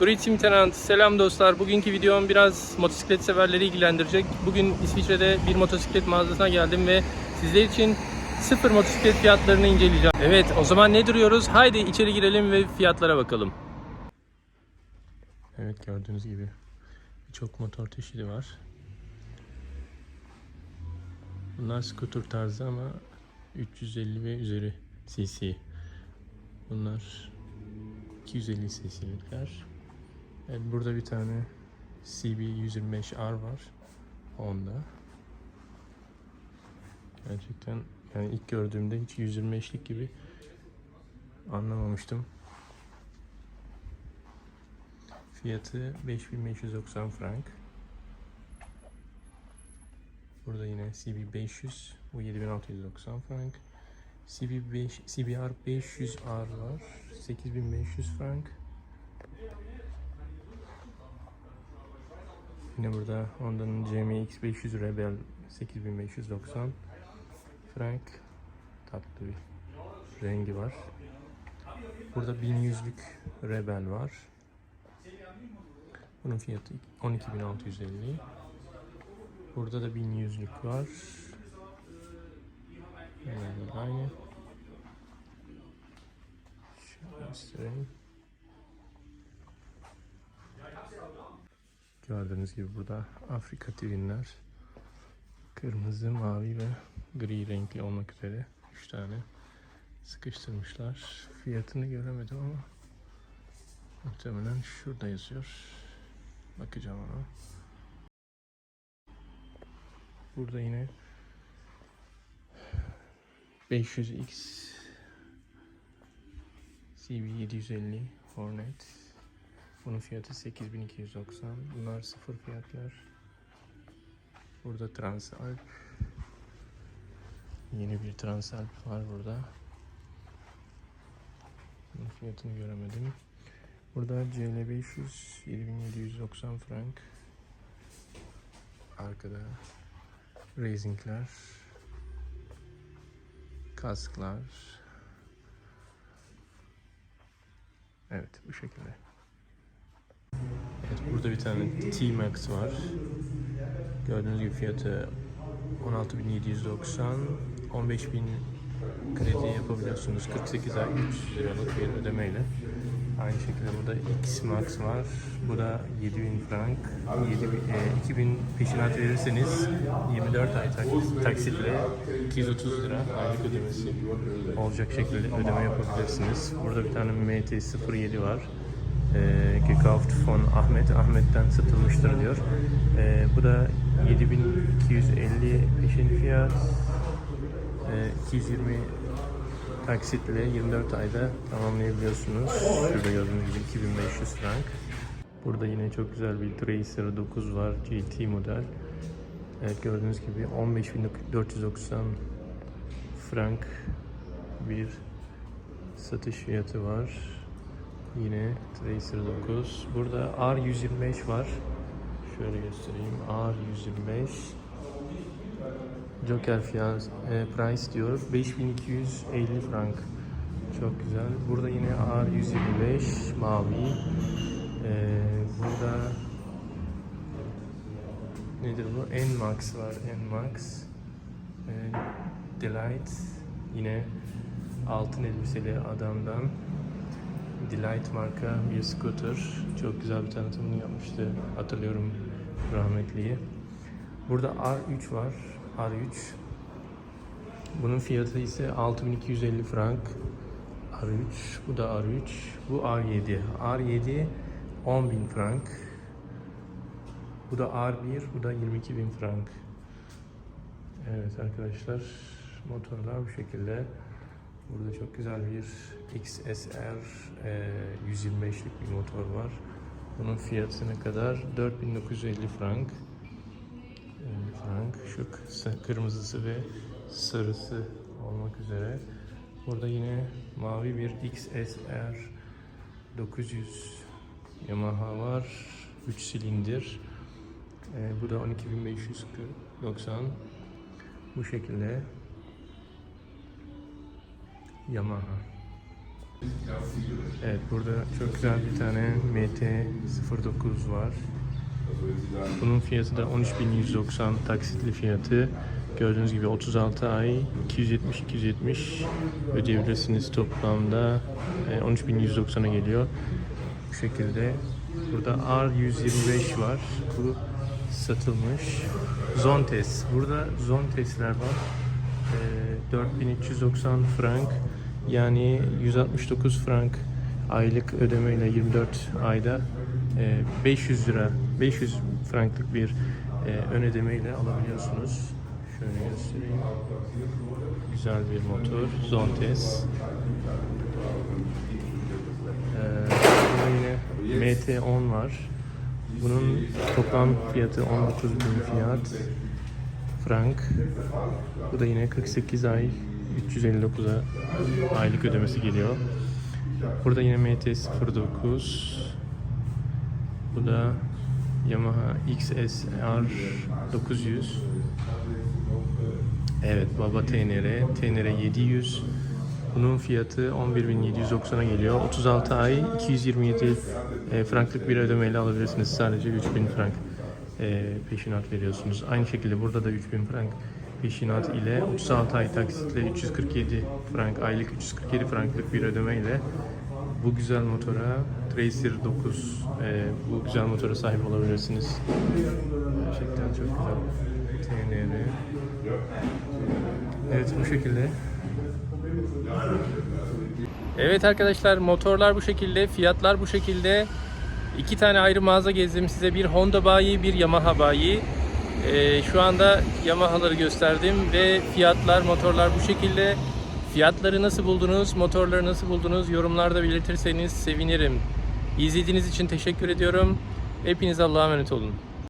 Grüezi Tenant, selam dostlar. Bugünkü videom biraz motosiklet severleri ilgilendirecek. Bugün İsviçre'de bir motosiklet mağazasına geldim ve sizler için sıfır motosiklet fiyatlarını inceleyeceğim. Evet, o zaman ne duruyoruz? Haydi içeri girelim ve fiyatlara bakalım. Evet, gördüğünüz gibi birçok motor çeşidi var. Bunlar scooter tarzı ama 350 ve üzeri cc. Bunlar 250 cc'likler. Evet, burada bir tane CB 125R var. Honda. Gerçekten yani ilk gördüğümde hiç 125'lik gibi anlamamıştım. Fiyatı 5590 frank. Burada yine CB 500 bu 7690 frank. CB 5, CBR 500R var. 8500 frank. Yine burada Honda'nın GMX 500 Rebel 8590 frank. Tatlı bir rengi var. Burada 1100'lük Rebel var. Bunun fiyatı 12650. Burada da 1100'lük var. Yani aynı. Şöyle göstereyim. Gördüğünüz gibi burada Afrika Twin'ler kırmızı, mavi ve gri renkli olmak üzere 3 tane sıkıştırmışlar. Fiyatını göremedim ama muhtemelen şurada yazıyor. Bakacağım ona. Burada yine 500X CB750 Hornet bunun fiyatı 8290 bunlar sıfır fiyatlar. Burada Transalp. Yeni bir Transalp var burada. Bunun fiyatını göremedim. Burada CL500 7790 frank. Arkada Racing'ler kasklar. Evet bu şekilde. Evet burada bir tane T-Max var. Gördüğünüz gibi fiyatı 16.790 15.000 kredi yapabiliyorsunuz 48 ay 300 liralık bir ödemeyle. Aynı şekilde burada X-Max var. Bu da 7000 frank. 7000, e, 2000 peşinat verirseniz 24 ay tak- taksitle 230 lira aylık ödemesi olacak şekilde ödeme yapabilirsiniz. Burada bir tane MT-07 var. E, gekauft von Ahmet. Ahmet'ten satılmıştır diyor. E, bu da 7250 peşin fiyat. E, 220 taksitle 24 ayda tamamlayabiliyorsunuz. Şurada gördüğünüz gibi 2500 frank. Burada yine çok güzel bir Tracer 9 var GT model. Evet gördüğünüz gibi 15490 frank bir satış fiyatı var. Yine Tracer 9. Burada R125 var. Şöyle göstereyim. R125 Joker fiyat e, price diyor 5250 frank. Çok güzel. Burada yine R125 mavi. E, burada nedir bu? N-Max var. N-Max. E, Delight. Yine altın elbiseli adamdan. Delight marka bir scooter. Çok güzel bir tanıtımını yapmıştı. Hatırlıyorum rahmetliyi. Burada R3 var. R3. Bunun fiyatı ise 6250 frank. R3. Bu da R3. Bu R7. R7 10.000 frank. Bu da R1. Bu da 22.000 frank. Evet arkadaşlar. Motorlar bu şekilde. Burada çok güzel bir XSR e, 125'lik bir motor var. Bunun fiyatı ne kadar? 4950 frank. 50 frank. Şu kırmızısı ve sarısı olmak üzere. Burada yine mavi bir XSR 900 Yamaha var. 3 silindir. Ee, bu da 12590. Bu şekilde Yamaha. Evet burada çok güzel bir tane MT-09 var. Bunun fiyatı da 13.190 taksitli fiyatı. Gördüğünüz gibi 36 ay 270-270 ödeyebilirsiniz toplamda e, 13.190'a geliyor. Bu şekilde. Burada R125 var. Bu satılmış. Zontes. Burada Zontes'ler var. E, 4390 frank yani 169 frank aylık ödemeyle 24 ayda e, 500 lira 500 franklık bir e, ön ödemeyle alabiliyorsunuz. Şöyle göstereyim. Güzel bir motor. Zontes. Ee, yine MT10 var. Bunun toplam fiyatı 19 bin fiyat. Frank. Bu da yine 48 ay 359'a aylık ödemesi geliyor. Burada yine MT-09. Bu da Yamaha XSR 900. Evet baba TNR. TNR 700. Bunun fiyatı 11.790'a geliyor. 36 ay 227 e, franklık bir ödemeyle alabilirsiniz. Sadece 3000 frank e, peşinat veriyorsunuz. Aynı şekilde burada da 3000 frank peşinat ile 36 ay taksitle 347 frank aylık 347 franklık bir ödemeyle bu güzel motora Tracer 9 e, bu güzel motora sahip olabilirsiniz. Gerçekten çok güzel. TNR. Evet bu şekilde. Evet arkadaşlar motorlar bu şekilde, fiyatlar bu şekilde. İki tane ayrı mağaza gezdim size. Bir Honda bayi, bir Yamaha bayi. Ee, şu anda Yamaha'ları gösterdim ve fiyatlar, motorlar bu şekilde. Fiyatları nasıl buldunuz, motorları nasıl buldunuz yorumlarda belirtirseniz sevinirim. İzlediğiniz için teşekkür ediyorum. Hepiniz Allah'a emanet olun.